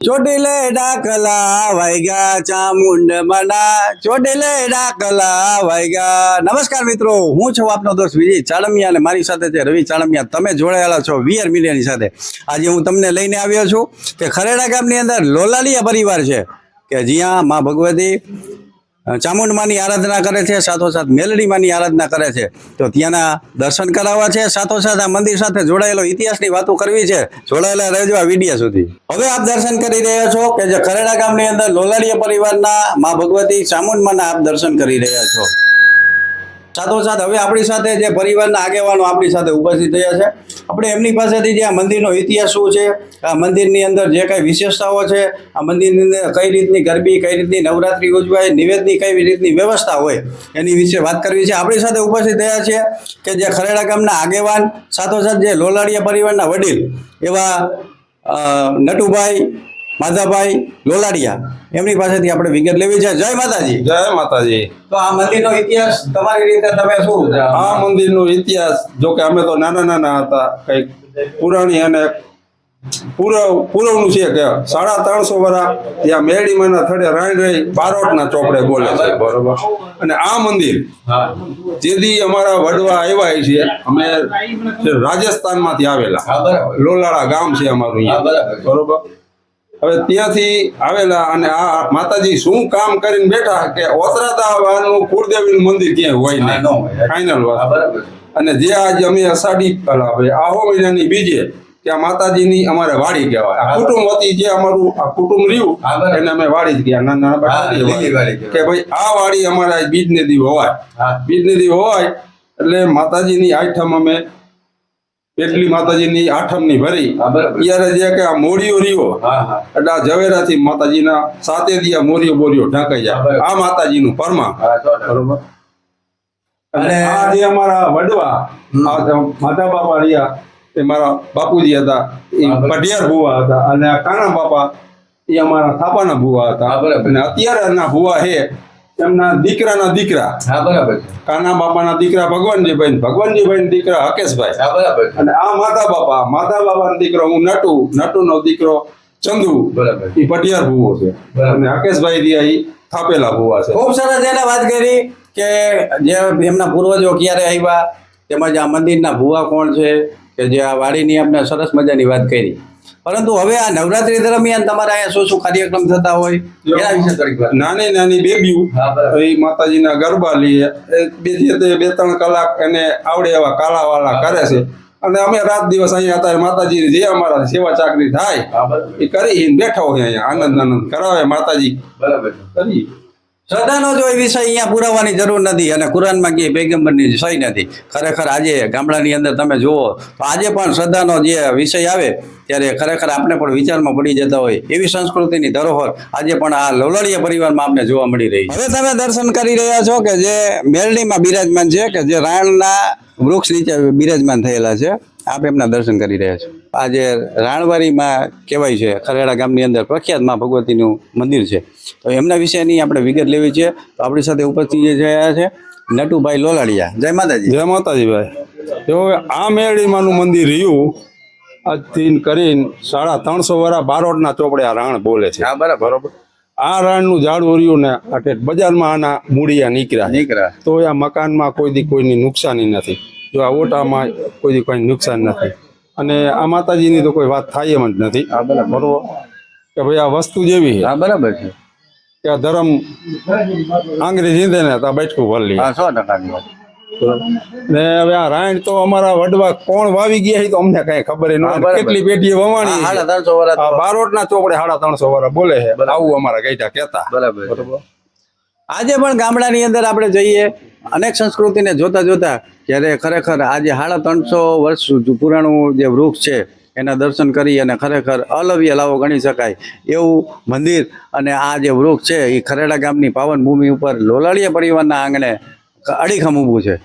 ચોટીલે ડાકલા વાયગા ચામુંડ મના. ચોટીલે ડાકલા વાયગા. નમસ્કાર મિત્રો, હું છું આપનો દોસ્ત વિજય ચાળમિયા અને મારી સાથે છે રવિ ચાળમિયા તમે જોડાયેલા છો વીઆર મીડિયાની સાથે. આજે હું તમને લઈને આવ્યો છું કે ખરેડા ગામની અંદર લોલાલિયા પરિવાર છે કે જ્યાં મા ભગવતી ચામુંડમાની આરાધના કરે છે, સાથોસાથ મેલડીમાંની આરાધના કરે છે. તો ત્યાંના દર્શન કરાવવા છે, સાથોસાથ આ મંદિર સાથે જોડાયેલો ઇતિહાસની વાતો કરવી છે, જોડાયેલા રહેજો આ વિડીયા સુધી. હવે આપ દર્શન કરી રહ્યા છો કે જે ખરેડા ગામની અંદર લોલાડીયા પરિવારના મા ભગવતી ચામુંડમાના આપ દર્શન કરી રહ્યા છો. સાથોસાથ હવે આપણી સાથે જે પરિવારના આગેવાનો આપણી સાથે ઉપસ્થિત થયા છે. આપણે એમની પાસેથી જે આ મંદિરનો ઇતિહાસ શું છે, આ મંદિરની અંદર જે કઈ વિશેષતાઓ છે, આ મંદિરની અંદર કઈ રીતની ગરબી, કઈ રીતની નવરાત્રી ઉજવાય, નિવેદની કઈ રીતની વ્યવસ્થા હોય એની વિશે વાત કરવી છે. આપણી સાથે ઉપસ્થિત થયા છે કે જે ખરેડા ગામના આગેવાન સાથોસાથ જે લોલાડિયા પરિવારના વડીલ એવા નટુભાઈ માધાભાઈ લોલાડિયા. એમની પાસેથી આપણે વિગત લેવી છે. જય માતાજી. જય માતાજી. તો આ મંદિરનો ઇતિહાસ તમારી રીતે તમે શું? આ મંદિરનો ઇતિહાસ જો કે અમે તો નાના નાના હતા કંઈક પુરાણી અને પૂરવ પૂરવનું છે કે સાડા ત્રણસો વર્ષ ત્યાં મેળીમાં થડે રાણ રહી બારોટના ચોપડે બોલે છે. બરોબર. અને આ મંદિર જેથી અમારા વડવા આવ્યા છે અમે રાજસ્થાનમાંથી આવેલા. હા, બરાબર. લોલાળા ગામ છે અમારું બરોબર. બરાબર. હવે ત્યાંથી આવેલા અને આ માતાજી શું કામ કરીને બેઠા કે ઓતરાદાવાનું કુળદેવીનું મંદિર ક્યાંય હોય. નહીં. ફાઇનલ વાત. અને જે આજ અમે અષાઢી હવે આહો મહિનાની બીજે ત્યાં માતાજીની અમારે વાડી કહેવાય. આ કુટુંબ હતી જે અમારું આ કુટુંબ રહ્યું એને અમે વાડી જ ગયા નાના નાના. કે ભાઈ આ વાડી અમારા બીજ ને દી હોવાય. બીજ નદી હોવાય એટલે માતાજીની આઠમ અમે પેટલી માતાજીની આઠમની ભરી. ત્યારે જે કે આ મોડીઓ રહ્યો હા હા. એટલે આ ઝવેરાથી માતાજીના સાતે દિયા મોરીઓ બોરીઓ ઢાંકાઈ જાય. આ માતાજીનું પરમા હા. બરોબર. અને આ જે અમારા વડવા. માતા બાપા રહ્યા એ મારા બાપુજી હતા એ હા, પઢિયાર ભુવા હતા અને આ કાના બાપા એ અમારા થાપાના ભુવા હતા. હા, બરાબર. અને અત્યારના ભુવા છે એમના દીકરાના દીકરા. હા બરાબર કાના બાપાના દીકરા ભગવાનજીભાઈ ભગવાનજીભાઈ દીકરા હકેશભાઈ. હા બરાબર અને આ માતા બાપા માતા બાપાનો દીકરો હું નટુ નટુનો દીકરો ચંદુ બરાબર એ પટિયાર ભૂવો છે. અને હકેશભાઈ રહ્યા એ થાપેલા ભુવા છે. ખૂબ સરસ એને વાત કરી કે જે એમના પૂર્વજો ક્યારે આવ્યા તેમજ આ મંદિરના ભુવા કોણ છે કે જે આ વાડીની આપણે સરસ મજાની વાત કરી. પરંતુ હવે આ નવરાત્રી દરમિયાન તમારે અહીંયા શું શું કાર્યક્રમ થતા હોય એના વિશે થોડીક નાની નાની બેબીઓ એ માતાજીના ગરબા લઈએ બે બે ત્રણ કલાક એને આવડે એવા કાલાવાલા કરે છે. અને અમે રાત દિવસ અહીંયા અત્યારે માતાજીની જે અમારા સેવા ચાકરી થાય એ કરી બેઠા હોય અહીંયા આનંદ આનંદ કરાવે માતાજી. બરાબર. કરી શ્રદ્ધાનો જો એ વિષય અહીંયા પુરાવાની જરૂર નથી અને કુરાનમાં કે પેગમ્બરની સહી નથી. ખરેખર આજે ગામડાની અંદર તમે જુઓ, તો આજે પણ શ્રદ્ધાનો જે વિષય આવે, ત્યારે ખરેખર આપણે પણ વિચારમાં પડી જતા હોય એવી સંસ્કૃતિની ધરોહર આજે પણ આ લવલડીયા પરિવારમાં આપણે જોવા મળી રહી હવે તમે દર્શન કરી રહ્યા છો કે જે મેરડીમાં બિરાજમાન છે કે જે રાણના વૃક્ષ નીચે બિરાજમાન થયેલા છે? આપ એમના દર્શન કરી રહ્યા છો. આજે રાણવારીમાં કહેવાય છે ખરેડા ગામની અંદર પ્રખ્યાતમાં ભગવતીનું મંદિર છે. તો એમના વિશેની આપણે વિગત લેવી છે. તો આપણી સાથે ઉપસ્થિત જે રહ્યા છે નટુભાઈ લોલાડિયા. જય માતાજી. જય માતાજી ભાઈ જો આ મેળીમાંનું મંદિર રહ્યું આજથી કરીને સાડા ત્રણસો વર્ષ બારોટના ચોપડે આ રાણ બોલે છે. હા બરાબર. આ રાણનું ઝાડવું રહ્યું ને આટે બજારમાં આના મૂળિયા નીકળ્યા નીકળ્યા. તો આ મકાનમાં કોઈ દી કોઈની નુકસાની નથી. જો આ ઓટામાં કોઈ કોઈ નુકસાન નથી. અને આ માતાજીની તો કોઈ વાત થાય એમ જ નથી. બરોબર. કે ભાઈ આ વસ્તુ જેવી છે. હા બરાબર છે. કે આ ધર્મ આંગરી જીંદે ને તો બેઠકું ભરલી સો ટકાની વાત. ને હવે આ રાયણ તો અમારા વડવા કોણ વાવી ગયા તો અમને કઈ ખબર ન. કેટલી પેટી વવાણી સાડા ત્રણસો વર્ષ બારોટ બારોટના ચોપડે સાડા ત્રણસો વર્ષ બોલે છે. આવું અમારા ગઈટા કેતા બરાબર? આજે પણ ગામડાની અંદર આપણે જઈએ, અનેક સંસ્કૃતિને જોતા જોતા જ્યારે ખરેખર આજે સાડા ત્રણસો વર્ષ પુરાણું જે વૃક્ષ છે, એના દર્શન કરી અને ખરેખર અલવ્ય લાવો ગણી શકાય એવું મંદિર અને આ જે વૃક્ષ છે, એ ખરેડા ગામની પાવન ભૂમિ ઉપર લોલાળીયા પરિવારના આંગણે અડીખમ ઊભું છે.